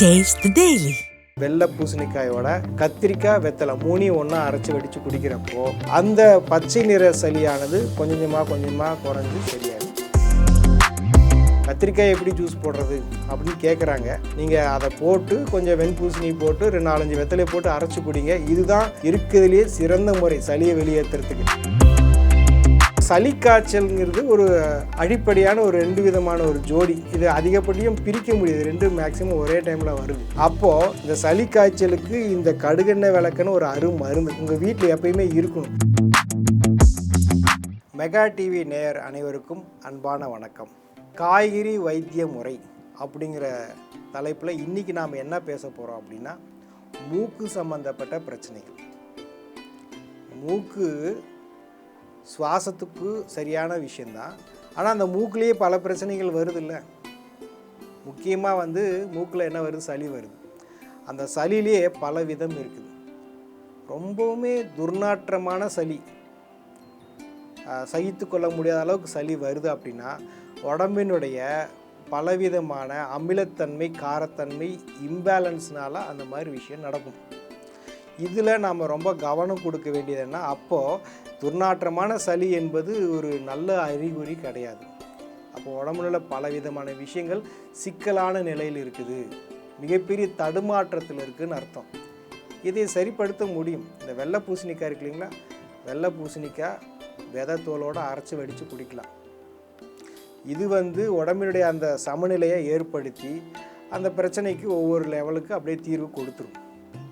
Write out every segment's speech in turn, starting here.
Taste daily வெள்ளை பூசணிக்காயோட கத்திரிக்காய் வெத்தலை மூணையும் ஒன்றா அரைச்சி வடித்து குடிக்கிறப்போ அந்த பச்சை நிற சளியானது கொஞ்சம் கொஞ்சமாக கொஞ்சமாக குறைஞ்சு சரியாகும் கத்திரிக்காய் எப்படி ஜூஸ் போடுறது அப்படின்னு கேட்குறாங்க நீங்கள் அதை போட்டு கொஞ்சம் வெண்பூசணி போட்டு ரெண்டு நாலஞ்சு வெத்தலையை போட்டு அரைச்சி குடிங்க. இதுதான் இருக்கிறதுலேயே சிறந்த முறை சளியை வெளியேற்றுறதுக்கு சளி காய்ச்சல்ங்கிறது ஒரு அடிப்படையான ஒரு ரெண்டு விதமான ஒரு ஜோடி. இது அதிகப்படியும் பிரிக்க முடியாது. ரெண்டும் மேக்ஸிமம் ஒரே டைமில் வருது. அப்போது இந்த சளி காய்ச்சலுக்கு இந்த கடுகெண்ணெய் விளக்குன்னு ஒரு அரு மருந்து உங்கள் வீட்டில் எப்பயுமே இருக்கணும். மெகா டிவி நேயர் அனைவருக்கும் அன்பான வணக்கம். காய்கறி வைத்திய முறை அப்படிங்கிற தலைப்பில் இன்றைக்கி நாம் என்ன பேச போகிறோம் அப்படின்னா மூக்கு சம்பந்தப்பட்ட பிரச்சனைகள். மூக்கு சுவாசத்துக்கு சரியான விஷயந்தான். ஆனால் அந்த மூக்குலேயே பல பிரச்சனைகள் வருதில்ல. முக்கியமாக வந்து மூக்கில் என்ன வருது? சளி வருது. அந்த சளியிலேயே பல விதம் இருக்குது. ரொம்பவுமே துர்நாற்றமான சளி. சகித்து கொள்ள முடியாத அளவுக்கு சளி வருது அப்படின்னா உடம்பினுடைய பலவிதமான அமிலத்தன்மை காரத்தன்மை இம்பேலன்ஸ்னால அந்த மாதிரி விஷயம் நடக்கும். இதில் நாம் ரொம்ப கவனம் கொடுக்க வேண்டியது என்ன? அப்போது துர்நாற்றமான சளி என்பது ஒரு நல்ல அறிகுறி கிடையாது. அப்போ உடம்புல பல பலவிதமான விஷயங்கள் சிக்கலான நிலையில் இருக்குது. மிகப்பெரிய தடுமாற்றத்தில் இருக்குதுன்னு அர்த்தம். இதை சரிப்படுத்த முடியும். இந்த வெள்ளை பூசணிக்காய் இருக்கு இல்லைங்களா? வெள்ளை பூசணிக்காய் விதை தோலோடு அரைச்சி வடித்து குடிக்கலாம். இது வந்து உடம்பினுடைய அந்த சமநிலையை ஏற்படுத்தி அந்த பிரச்சனைக்கு ஒவ்வொரு லெவலுக்கு அப்படியே தீர்வு கொடுத்துரும்.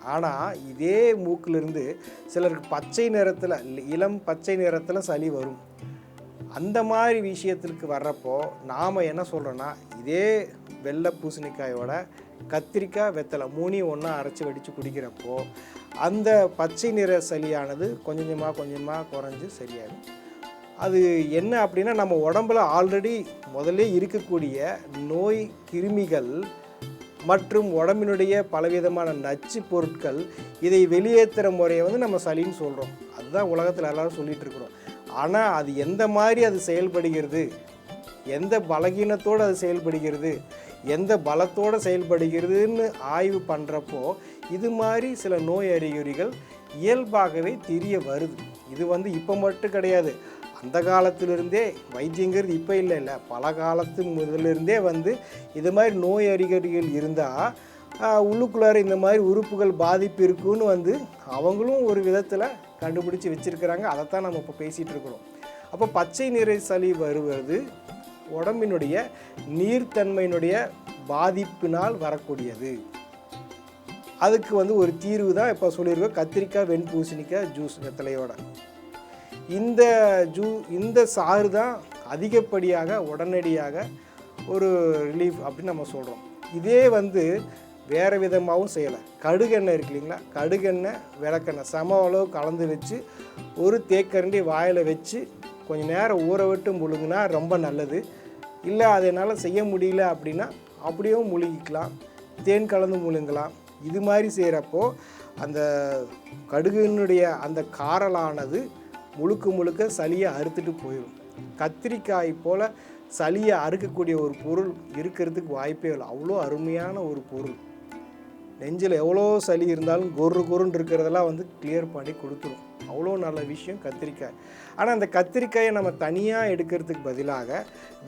ஆனால் இதே மூக்கிலிருந்து சிலருக்கு பச்சை நிறத்தில் இளம் பச்சை நிறத்தில் சளி வரும். அந்த மாதிரி விஷயத்திற்கு வர்றப்போ நாம் என்ன சொல்கிறோன்னா இதே வெள்ளை பூசணிக்காயோட கத்திரிக்காய் வெத்தலை மூணையும் ஒன்றா அரைச்சி வடித்து குடிக்கிறப்போ அந்த பச்சை நிற சளியானது கொஞ்சமாக கொஞ்சமாக குறைஞ்சி சரியாகும் அது என்ன அப்படின்னா நம்ம உடம்புல ஆல்ரெடி முதல்ல இருக்கக்கூடிய நோய் கிருமிகள் மற்றும் உடம்பினுடைய பலவிதமான நச்சு பொருட்கள் இதை வெளியேற்றுற முறையை வந்து நம்ம சளின்னு சொல்கிறோம் அதுதான் உலகத்தில் எல்லாரும் சொல்லிட்டு இருக்கிறோம். ஆனால் அது எந்த மாதிரி அது செயல்படுகிறது? எந்த பலகீனத்தோடு அது செயல்படுகிறது? எந்த பலத்தோடு செயல்படுகிறதுன்னு ஆய்வு பண்ணுறப்போ இது மாதிரி சில நோய் அறிகுறிகள் இயல்பாகவே தெரிய வருது. இது வந்து இப்போ மட்டும் கிடையாது. அந்த காலத்திலிருந்தே வைத்தியங்கிறது இப்போ இல்லை இல்லை. பல காலத்து முதலிருந்தே வந்து இது மாதிரி நோய் அறிகுறிகள் இருந்தால் உள்ளுக்குள்ளார இந்த மாதிரி உறுப்புகள் பாதிப்பு இருக்குன்னு வந்து அவங்களும் ஒரு விதத்தில் கண்டுபிடிச்சி வச்சுருக்கிறாங்க. அதைத்தான் நம்ம இப்போ பேசிகிட்டு இருக்கிறோம். அப்போ பச்சை நிறை சளி வருவது உடம்பினுடைய நீர்த்தன்மையினுடைய பாதிப்பினால் வரக்கூடியது. அதுக்கு வந்து ஒரு தீர்வு தான் இப்போ சொல்லியிருக்கோம். கத்திரிக்காய் வெண்பூசணிக்காய் ஜூஸ் வெத்தலையோட. இந்த ஜூ இந்த சாறு தான் அதிகப்படியாக உடனடியாக ஒரு ரிலீஃப் அப்படின்னு நம்ம சொல்கிறோம் இதே வந்து வேறு விதமாகவும் செய்யலை கடுகெண்ணெய் இருக்கு இல்லைங்களா? கடுகெண்ணெய் விளக்கெண்ணெய் சம அளவு கலந்து வச்சு ஒரு தேக்கரண்டி வாயில் வச்சு கொஞ்சம் நேரம் ஊற விட்டு முழுங்கினா ரொம்ப நல்லது. இல்லை அதை என்னால் செய்ய முடியல அப்படின்னா அப்படியும் முழுகிக்கலாம் தேன் கலந்து முழுங்கலாம். இது மாதிரி செய்கிறப்போ அந்த கடுகுனுடைய அந்த காரலானது முழுக்க முழுக்க சளியை அறுத்துட்டு போயிடும். கத்திரிக்காய் போல் சளியை அறுக்கக்கூடிய ஒரு பொருள் இருக்கிறதுக்கு வாய்ப்பே இல்லை. அவ்வளோ அருமையான ஒரு பொருள். நெஞ்சில் எவ்வளோ சளி இருந்தாலும் கொரு கொருன்னு இருக்கிறதெல்லாம் வந்து கிளியர் பண்ணி கொடுத்துரும். அவ்வளோ நல்ல விஷயம் கத்திரிக்காய். ஆனால் அந்த கத்திரிக்காயை நம்ம தனியாக எடுக்கிறதுக்கு பதிலாக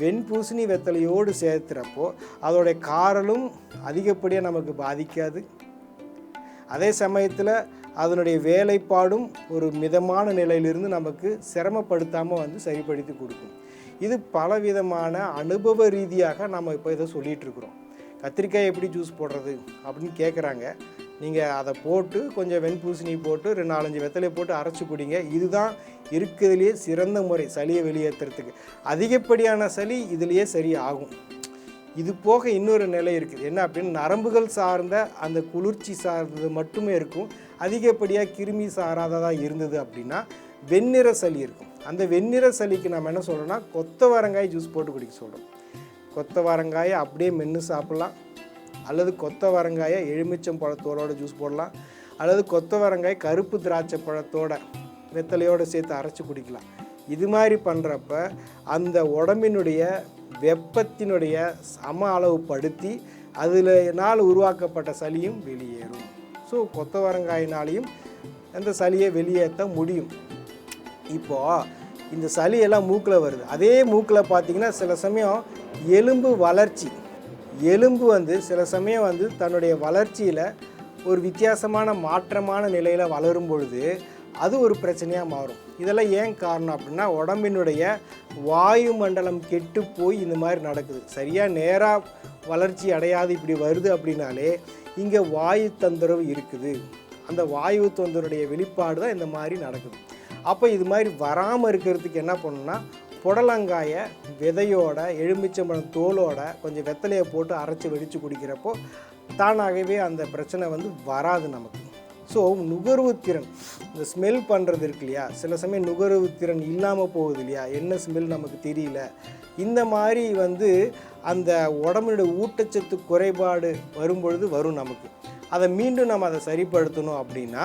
வெண்பூசணி வெத்தலையோடு சேர்த்துறப்போ அதோடைய காரலும் அதிகப்படியாக நமக்கு பாதிக்காது. அதே சமயத்தில் அதனுடைய வேலைப்பாடும் ஒரு மிதமான நிலையிலிருந்து நமக்கு சிரமப்படுத்தாமல் வந்து சரிப்படுத்தி கொடுக்கும். இது பலவிதமான அனுபவ ரீதியாக நம்ம இப்போ இதை சொல்லிகிட்டு இருக்கிறோம் கத்திரிக்காய் எப்படி ஜூஸ் போடுறது அப்படின்னு கேட்குறாங்க நீங்கள் அதை போட்டு கொஞ்சம் வெண்பூசணி போட்டு ரெண்டு நாலஞ்சு வெத்தலையை போட்டு அரைச்சி குடிங்க. இதுதான் இருக்கிறதுலையே சிறந்த முறை சளியை வெளியேற்றுறதுக்கு அதிகப்படியான சளி இதுலேயே சரி ஆகும் இது போக இன்னொரு நிலை இருக்குது. என்ன அப்படின்னு நரம்புகள் சார்ந்த அந்த குளிர்ச்சி சார்ந்தது மட்டுமே இருக்கும். அதிகப்படியாக கிருமி சாராததாக இருந்தது அப்படின்னா வெண்ணிற சளி இருக்கும். அந்த வெண்ணிற சளிக்கு நம்ம என்ன சொல்கிறோம்னா கொத்தவரங்காய் ஜூஸ் போட்டு குடிக்க சொல்கிறோம் கொத்தவரங்காயை அப்படியே மென்று சாப்பிட்லாம். அல்லது கொத்தவரங்காயை எலுமிச்சம் பழத்தோட ஜூஸ் போடலாம். அல்லது கொத்தவரங்காய் கருப்பு திராட்சை பழத்தோட வெத்தலையோடு சேர்த்து அரைச்சி குடிக்கலாம். இது மாதிரி பண்ணுறப்ப அந்த உடம்பினுடைய வெப்பத்தினுடைய சம அளவு படுத்தி அதில் உருவாக்கப்பட்ட சளியும் வெளியேறும். ஸோ கொத்தவரங்காயினாலையும் அந்த சளியை வெளியேற்ற முடியும். இப்போது இந்த சளியெல்லாம் மூக்கில் வருது. அதே மூக்கில் பார்த்திங்கன்னா சில சமயம் எலும்பு வளர்ச்சி. எலும்பு வந்து சில சமயம் வந்து தன்னுடைய வளர்ச்சியில் ஒரு வித்தியாசமான மாற்றமான நிலையில் வளரும் பொழுது அது ஒரு பிரச்சனையாக மாறும். இதெல்லாம் ஏன் காரணம் அப்படின்னா உடம்பினுடைய வாயு மண்டலம் கெட்டு போய் இந்த மாதிரி நடக்குது. சரியாக நேராக வளர்ச்சி அடையாது இப்படி வருது அப்படின்னாலே இங்கே வாயு தொந்தரவு இருக்குது. அந்த வாயு தொந்தருடைய வெளிப்பாடு தான் இந்த மாதிரி நடக்குது. அப்போ இது மாதிரி வராமல் இருக்கிறதுக்கு என்ன பண்ணணும்னா புடலங்காயை விதையோட எலுமிச்சம்பழம் தோலோட கொஞ்சம் வெத்தலையை போட்டு அரைச்சி வெடித்து குடிக்கிறப்போ தானாகவே அந்த பிரச்சனை வந்து வராது நமக்கு. ஸோ நுகர்வு திறன் இந்த ஸ்மெல் பண்ணுறது இருக்கு இல்லையா? சில சமயம் நுகர்வு திறன் இல்லாமல் போகுது இல்லையா? என்ன ஸ்மெல் நமக்கு தெரியல. இந்த மாதிரி வந்து அந்த உடம்புடைய ஊட்டச்சத்து குறைபாடு வரும்பொழுது வரும் நமக்கு. அதை மீண்டும் நம்ம அதை சரிப்படுத்தணும் அப்படின்னா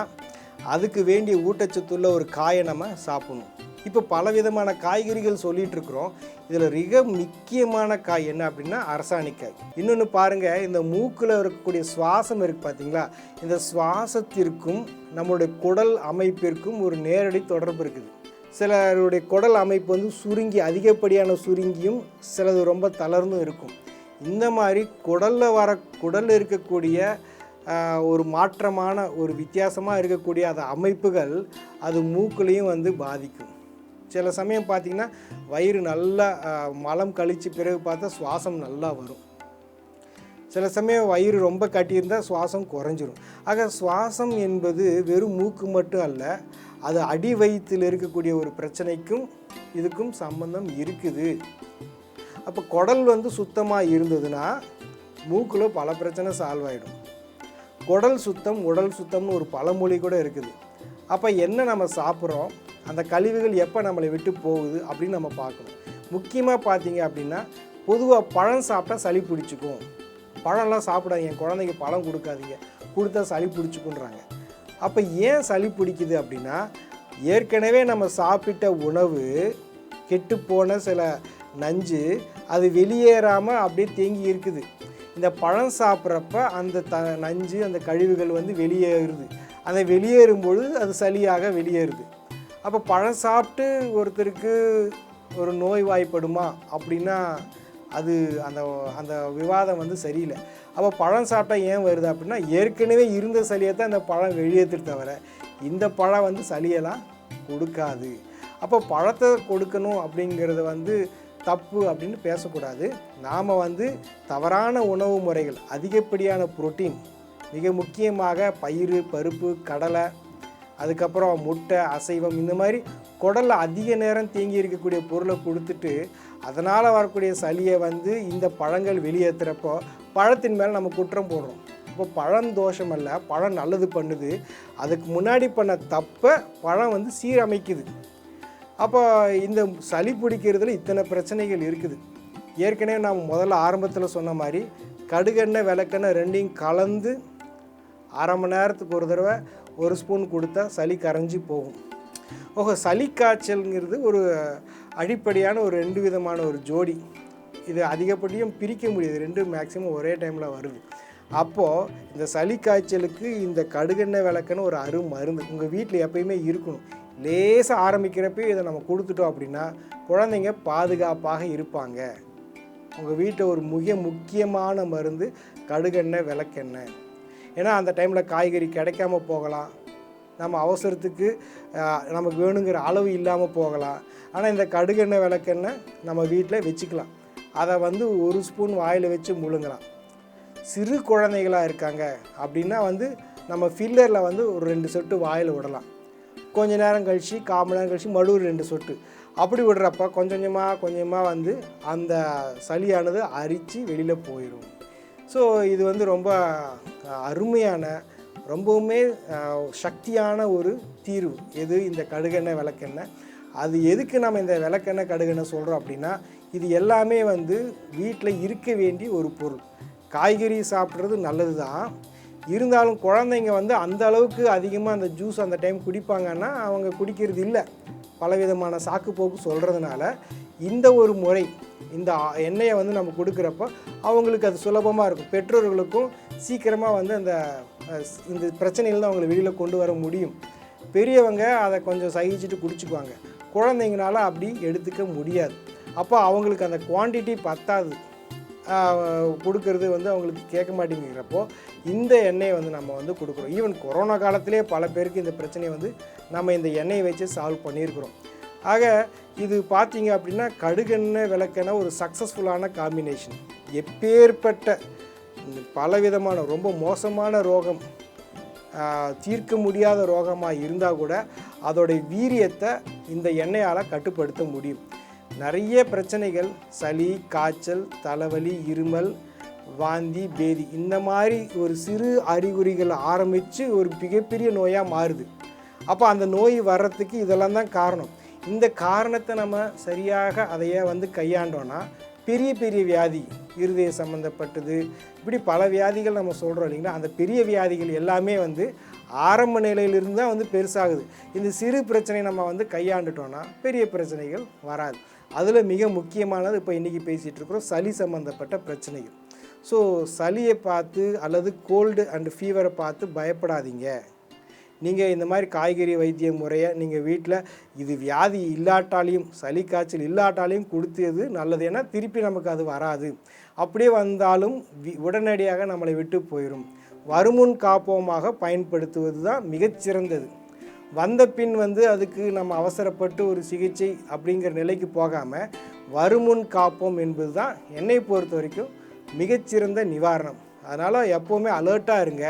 அதுக்கு வேண்டிய ஊட்டச்சத்துள்ள ஒரு காயை நம்ம சாப்பிடணும். இப்போ பலவிதமான காய்கறிகள் சொல்லிட்டு இருக்கிறோம் இதில் மிக முக்கியமான காய் என்ன அப்படின்னா அரசாணிக்காய். இன்னொன்று பாருங்கள் இந்த மூக்கில் இருக்கக்கூடிய சுவாசம் இருக்குது பார்த்தீங்களா? இந்த சுவாசத்திற்கும் நம்மளுடைய குடல் அமைப்பிற்கும் ஒரு நேரடி தொடர்பு இருக்குது. சிலருடைய குடல் அமைப்பு வந்து சுருங்கி அதிகப்படியான சுருங்கியும் சிலது ரொம்ப தளர்ந்தும் இருக்கும். இந்த மாதிரி குடலில் வர குடலில் இருக்கக்கூடிய ஒரு மாற்றமான ஒரு வித்தியாசமாக இருக்கக்கூடிய அந்த அமைப்புகள் அது மூக்குலேயும் வந்து பாதிக்கும். சில சமயம் பார்த்திங்கன்னா வயிறு நல்லா மலம் கழித்து பிறகு பார்த்தா சுவாசம் நல்லா வரும். சில சமயம் வயிறு ரொம்ப கட்டியிருந்தால் சுவாசம் குறைஞ்சிரும். ஆக சுவாசம் என்பது வெறும் மூக்கு மட்டும் அல்ல அது அடி வயிற்றில் இருக்கக்கூடிய ஒரு பிரச்சனைக்கும் இதுக்கும் சம்பந்தம் இருக்குது. அப்போ குடல் வந்து சுத்தமாக இருந்ததுன்னா மூக்கில் பல பிரச்சனை சால்வ் ஆகிடும் குடல் சுத்தம் உடல் சுத்தம்னு ஒரு பழமொழி கூட இருக்குது. அப்போ என்ன நம்ம சாப்பிட்றோம்? அந்த கழிவுகள் எப்போ நம்மளை விட்டு போகுது அப்படின்னு நம்ம பார்க்கணும். முக்கியமாக பார்த்தீங்க அப்படின்னா பொதுவாக பழம் சாப்பிட்டா சளி பிடிச்சிக்கும். பழம்லாம் சாப்பிடாதீங்க என் குழந்தைக்கு பழம் கொடுக்காதீங்க. கொடுத்தா சளி பிடிச்சிக்குன்றாங்க அப்போ ஏன் சளி பிடிக்குது அப்படின்னா ஏற்கனவே நம்ம சாப்பிட்ட உணவு கெட்டுப்போன சில நஞ்சு அது வெளியேறாமல் அப்படியே தேங்கி இருக்குது. இந்த பழம் சாப்பிட்றப்ப அந்த த நஞ்சு அந்த கழிவுகள் வந்து வெளியேறுது. அதை வெளியேறும் பொழுது அது சளியாக வெளியேறுது. அப்போ பழம் சாப்பிட்டு ஒருத்தருக்கு ஒரு நோய் வாய்ப்படுமா அப்படின்னா அது அந்த அந்த விவாதம் வந்து சரியில்லை. அப்போ பழம் சாப்பிட்டா ஏன் வருது அப்படின்னா ஏற்கனவே இருந்த சளியை தான் அந்த பழம் வெளியேற்று தவிர இந்த பழம் வந்து சளியெல்லாம் கொடுக்காது. அப்போ பழத்தை கொடுக்கணும் அப்படிங்கிறது வந்து தப்பு அப்படின்னு பேசக்கூடாது. நாம் வந்து தவறான உணவு முறைகள் அதிகப்படியான புரோட்டீன் மிக முக்கியமாக பயிறு பருப்பு கடலை அதுக்கப்புறம் முட்டை அசைவம் இந்த மாதிரி குடலில் அதிக நேரம் தேங்கி இருக்கக்கூடிய பொருளை கொடுத்துட்டு அதனால் வரக்கூடிய சளியை வந்து இந்த பழங்கள் வெளியேற்றுறப்போ பழத்தின் மேலே நம்ம குற்றம் போடுறோம். இப்போ பழம் தோஷம் அல்ல பழம் நல்லது பண்ணுது. அதுக்கு முன்னாடி பண்ண தப்பை பழம் வந்து சீரமைக்குது. அப்போ இந்த சளி பிடிக்கிறதுல இத்தனை பிரச்சனைகள் இருக்குது. ஏற்கனவே நாம் முதல்ல ஆரம்பத்தில் சொன்ன மாதிரி கடுகெண்ணெய் விளக்கெண்ணெய் ரெண்டையும் கலந்து அரை மணி நேரத்துக்கு ஒரு தடவை ஒரு ஸ்பூன் கொடுத்தா சளி கரைஞ்சி போகும். ஓஹோ சளி காய்ச்சல்ங்கிறது ஒரு அடிப்படையான ஒரு ரெண்டு விதமான ஒரு ஜோடி. இது அதிகப்படியும் பிரிக்க முடியாது. ரெண்டும் மேக்ஸிமம் ஒரே டைமில் வருது. அப்போது இந்த சளி காய்ச்சலுக்கு இந்த கடுகெண்ணெய் விளக்குன்னு ஒரு அரு மருந்து உங்கள் வீட்டில் எப்பயுமே இருக்கணும். லேசாக ஆரம்பிக்கிறப்பே இதை நம்ம கொடுத்துட்டோம் அப்படின்னா குழந்தைங்க பாதுகாப்பாக இருப்பாங்க. உங்கள் வீட்டில் ஒரு மிக முக்கியமான மருந்து கடுகெண்ணெய் விளக்கெண்ணெய். ஏன்னா அந்த டைமில் காய்கறி கிடைக்காம போகலாம். நம்ம அவசரத்துக்கு நமக்கு வேணுங்கிற அளவு இல்லாமல் போகலாம். ஆனால் இந்த கடுகெண்ணெய் விளக்கெண்ணெய் நம்ம வீட்டில் வச்சுக்கலாம். அதை வந்து ஒரு ஸ்பூன் வாயில் வச்சு முழுங்கலாம். சிறு குழந்தைகளாக இருக்காங்க அப்படின்னா வந்து நம்ம ஃபில்லரில் வந்து ஒரு ரெண்டு சொட்டு வாயில் விடலாம். கொஞ்ச நேரம் கழித்து கால் மணி நேரம் கழித்து மறுபடியும் ரெண்டு சொட்டு. அப்படி விடுறப்ப கொஞ்சம் கொஞ்சமாக கொஞ்சமாக வந்து அந்த சளியானது அரித்து வெளியில் போயிடும் ஸோ இது வந்து ரொம்ப அருமையான ரொம்பவுமே சக்தியான ஒரு தீர்வு. எது? இந்த கடுகெண்ணெய் விளக்கெண்ணெய். அது எதுக்கு நம்ம இந்த விளக்கெண்ணெய் கடுகெண்ணெய் சொல்கிறோம் அப்படின்னா இது எல்லாமே வந்து வீட்டில் இருக்க வேண்டிய ஒரு பொருள். காய்கறி சாப்பிட்றது நல்லது தான் இருந்தாலும் குழந்தைங்க வந்து அந்த அளவுக்கு அதிகமாக அந்த ஜூஸ் அந்த டைம் குடிப்பாங்கன்னா அவங்க குடிக்கிறது இல்லை. பலவிதமான சாக்குப்போக்கு சொல்கிறதுனால இந்த ஒரு முறை இந்த எண்ணெயை வந்து நம்ம கொடுக்குறப்போ அவங்களுக்கு அது சுலபமாக இருக்கும். பெற்றோர்களுக்கும் சீக்கிரமாக வந்து அந்த இந்த பிரச்சனையிலேருந்து அவங்களை வெளியில் கொண்டு வர முடியும். பெரியவங்க அதை கொஞ்சம் சகிச்சுட்டு குடிச்சுக்குவாங்க. குழந்தைங்கனால அப்படி எடுத்துக்க முடியாது. அப்போ அவங்களுக்கு அந்த குவாண்டிட்டி பத்தாது. கொடுக்கறது வந்து அவங்களுக்கு கேட்க மாட்டேங்கிறப்போ இந்த எண்ணெயை வந்து நம்ம வந்து கொடுக்குறோம். ஈவன் கொரோனா காலத்திலே பல பேருக்கு இந்த பிரச்சனையை வந்து நம்ம இந்த எண்ணெயை வச்சு சால்வ் பண்ணியிருக்கிறோம். ஆக இது பார்த்தீங்க அப்படின்னா கடுகெண்ணெய் விளக்கெண்ணெய் ஒரு சக்ஸஸ்ஃபுல்லான காம்பினேஷன் எப்பேற்பட்ட பலவிதமான ரொம்ப மோசமான ரோகம் தீர்க்க முடியாத ரோகமாக இருந்தால் கூட அதோடைய வீரியத்தை இந்த எண்ணெயால் கட்டுப்படுத்த முடியும். நிறைய பிரச்சனைகள் சளி காய்ச்சல் தலைவலி இருமல் வாந்தி பேதி இந்த மாதிரி ஒரு சிறு அறிகுறிகள் ஆரம்பித்து ஒரு மிகப்பெரிய நோயாக மாறுது. அப்போ அந்த நோய் வர்றதுக்கு இதெல்லாம் தான் காரணம். இந்த காரணத்தை நம்ம சரியாக அதையே வந்து கையாண்டோன்னா பெரிய பெரிய வியாதி இருதய சம்மந்தப்பட்டது இப்படி பல வியாதிகள் நம்ம சொல்கிறோம் இல்லைங்களா? அந்த பெரிய வியாதிகள் எல்லாமே வந்து ஆரம்ப நிலையிலிருந்து தான் வந்து பெருசாகுது. இந்த சிறு பிரச்சனை நம்ம வந்து கையாண்டுட்டோன்னா பெரிய பிரச்சனைகள் வராது. அதில் மிக முக்கியமானது இப்போ இன்றைக்கி பேசிகிட்டு இருக்கிறோம் சளி சம்மந்தப்பட்ட பிரச்சனைகள். ஸோ சளியை பார்த்து அல்லது கோல்டு அண்ட் ஃபீவரை பார்த்து பயப்படாதீங்க. நீங்கள் இந்த மாதிரி காய்கறி வைத்திய முறையை நீங்கள் வீட்டில் இது வியாதி இல்லாட்டாலையும் சளி காய்ச்சல் இல்லாட்டாலையும் கொடுத்தது நல்லது. ஏன்னா திருப்பி நமக்கு அது வராது. அப்படியே வந்தாலும் வி- உடனடியாக நம்மளை விட்டு போயிடும் வருமுன் காப்போமாக பயன்படுத்துவது தான் மிகச்சிறந்தது. வந்த பின் வந்து அதுக்கு நம்ம அவசரப்பட்டு ஒரு சிகிச்சை அப்படிங்கிற நிலைக்கு போகாமல் வருமுன் காப்போம் என்பது தான் என்னை பொறுத்த வரைக்கும் மிகச்சிறந்த நிவாரணம். அதனால் எப்போவுமே அலர்ட்டாக இருங்க.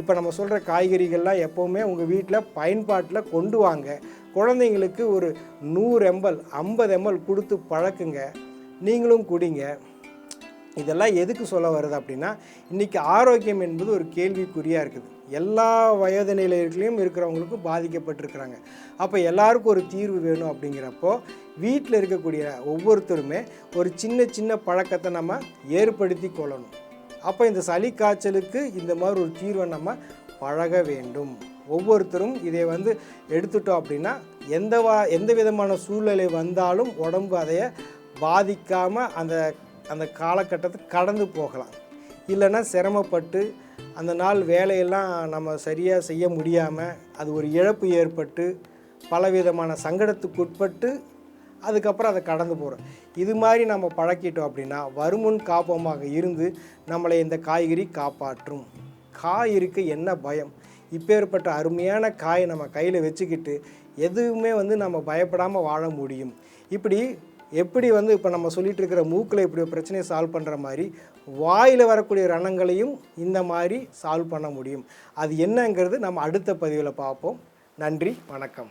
இப்போ நம்ம சொல்கிற காய்கறிகள்லாம் எப்போவுமே உங்கள் வீட்டில் பயன்பாட்டில் கொண்டு வாங்க. குழந்தைங்களுக்கு ஒரு நூறு எம்எல் ஐம்பது எம்எல் கொடுத்து பழக்குங்க. நீங்களும் குடிங்க. இதெல்லாம் எதுக்கு சொல்ல வருது அப்படின்னா இன்றைக்கி ஆரோக்கியம் என்பது ஒரு கேள்விக்குறியாக இருக்குது. எல்லா வயது நிலையிலையும் இருக்கிறவங்களுக்கும் பாதிக்கப்பட்டிருக்கிறாங்க. அப்போ எல்லாருக்கும் ஒரு தீர்வு வேணும் அப்படிங்கிறப்போ வீட்டில் இருக்கக்கூடிய ஒவ்வொருத்தருமே ஒரு சின்ன சின்ன பழக்கத்தை நம்ம ஏற்படுத்தி கொள்ளணும். அப்போ இந்த சளி காய்ச்சலுக்கு இந்த மாதிரி ஒரு தீர்வை நம்ம பழக வேண்டும். ஒவ்வொருத்தரும் இதை வந்து எடுத்துட்டோம் அப்படின்னா எந்த வா எந்த விதமான சூழ்நிலை வந்தாலும் உடம்பு அதைய பாதிக்காமல் அந்த அந்த காலகட்டத்தை கடந்து போகலாம். இல்லைன்னா சிரமப்பட்டு அந்த நாள் வேலையெல்லாம் நம்ம சரியாக செய்ய முடியாமல் அது ஒரு இழப்பு ஏற்பட்டு பலவிதமான சங்கடத்துக்கு உட்பட்டு அதுக்கப்புறம் அதை கடந்து போகிறோம் இது மாதிரி நம்ம பழக்கிட்டோம் அப்படின்னா வருமுன் காப்பமாக இருந்து நம்மளை இந்த காய்கறி காப்பாற்றும். காய் இருக்க என்ன பயம்? இப்பேற்பட்ட அருமையான காயை நம்ம கையில் வச்சுக்கிட்டு எதுவுமே வந்து நம்ம பயப்படாமல் வாழ முடியும். இப்படி எப்படி வந்து இப்போ நம்ம சொல்லிட்டு இருக்கிற மூக்கில் இப்படி ஒரு பிரச்சனையை சால்வ் பண்ணுற மாதிரி வாயில் வரக்கூடிய ரணங்களையும் இந்த மாதிரி சால்வ் பண்ண முடியும். அது என்னங்கிறது நம்ம அடுத்த பதிவில் பார்ப்போம். நன்றி வணக்கம்.